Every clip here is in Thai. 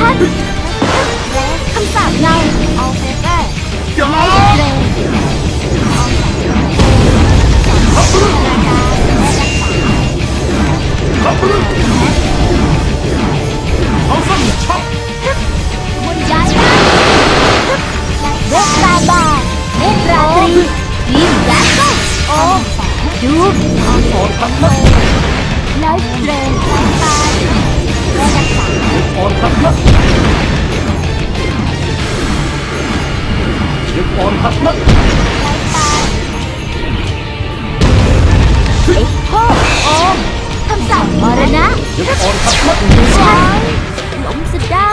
คอร์รัปชันคำสาปเงาเอาเฟเตอร์อย่าเรนเอาสั้นช็อปมุนย้ายได้เวทราบาเวทราตรีทีมยักษ์โอมดูถอนพันนักไลฟ์เรนไลฟ์ตา ยเวทรักษาถอนพันนักเดี๋ยวถอนพันนักไลฟ์ตายเอ็กโอมคำสั่งมรณะเดี๋ยวถอนพันนักใช้หลงสุดได้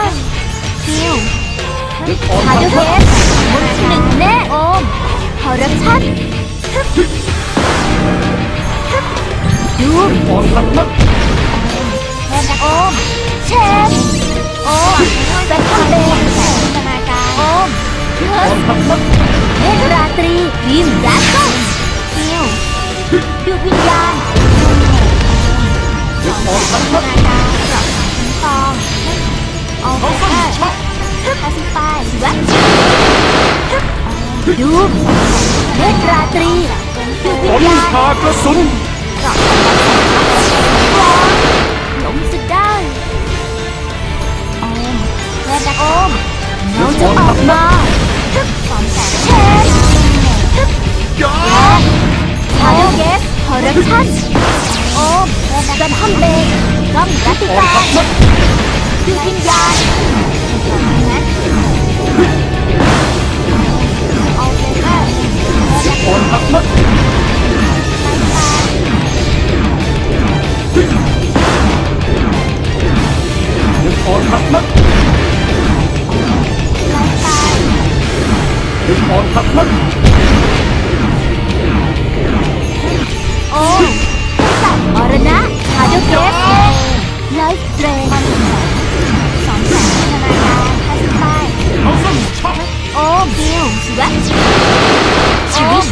เดี๋ยวถอนคาพันทนักมุนที่หนึ่งแน่โอมคอร์รัปชันดูถอนพันนัก เชฟโอมแบทเทิลเบนแสงจินตนาการโอมเดี๋ยวถอนพันนักเทพราตรีทีมยักษ์คิวดูดวิญญาณเดี๋ยวถอนพันนักนาการกลับมาคุ้มครองเอาเอาไปสั้นได้ช็อปพาสิฟายแว็ดูเทพราตรีดูดฝวิญญาณชากระสุนหล คอร์รัปชันโอมแบนทัมเบนก้องรัติถอนกาพันนักดูวิญญาณเอาไปให้ถอนพันนักเดี๋ยวถอนพันนักเดี๋ยวถอนพันนัก บิลสวัสชีวิต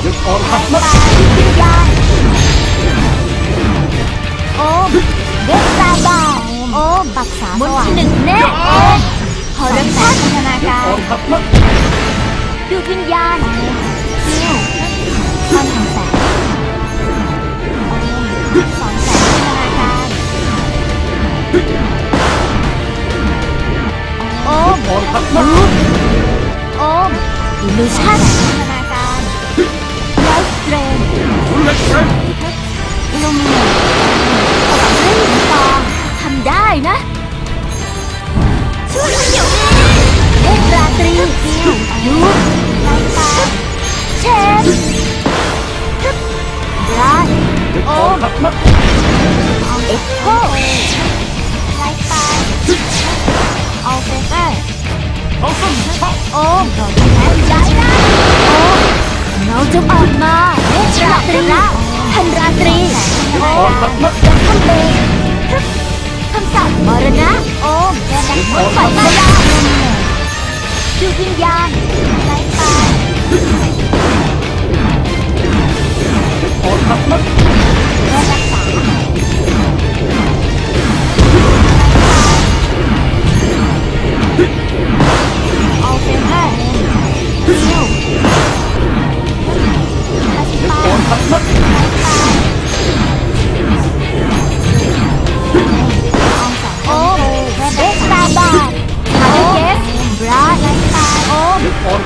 เดี๋ยวถอนพันนักตายวิญญาณโอมเวสตาบาโอมปักษามุนที่หนึ่งแน่โอมคอร์รัปชันธนาเดี๋ยวกาถอรนพันนักดูดวิญญาณคิวพันสองแส ลูชั่นธนาการไลฟ์เทรนคุณเล็กเฟรนอิลูมิเนตปรับให้หญิงฟอทำได้นะช่วยเดี๋ยวนี้เอ็กราตรีคิวยูไลฟ์ตาเชฟไรเดี๋ยวถอนพันนักเอ็กโคไลฟ์ตาเอาเฟเตอร์ เอาสันช็อปโอมโดนแพ้ย้ายได้โอมเราจะออกมาเมตราตรีทันราตรีโอถอนมพันนักจะทำเบงคำสั่งมรณะโอมแดนมดไฟมายาดูวิญญาณไร้ตายถอนพันนักแรัก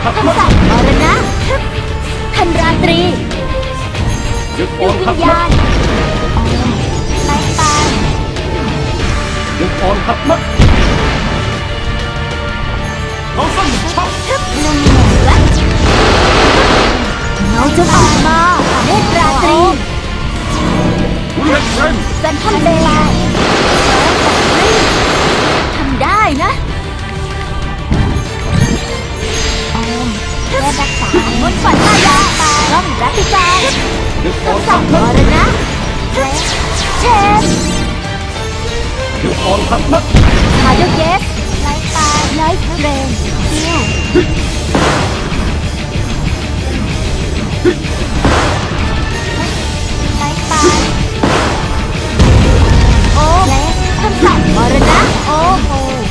เดี๋ยวถอนพันคำนักสั่งมรณะทันราตรีเดี๋ยวถดูอนวิพันญนัญากณโอมไลตาเดี๋ยวถอนพันนักเอาสั้นช็อปทึบลุงเหนือเงาจงออกมา มนตฝันมายาตาล่อมรัติจารนึกออนสั่งมรนะเชนนึกออนทับนักคาโยเกสไลท์ตาไลท์เรเนี่ยไลท์ตาโอ้และคำสั่งมรณะโอ้โห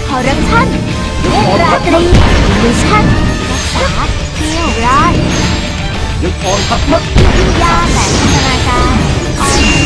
คอร์รัปชั่นเอราตรีดูท่านรักษาเที่ยวร้าย โอนพับมัดวิทยาแสงพัฒนาการ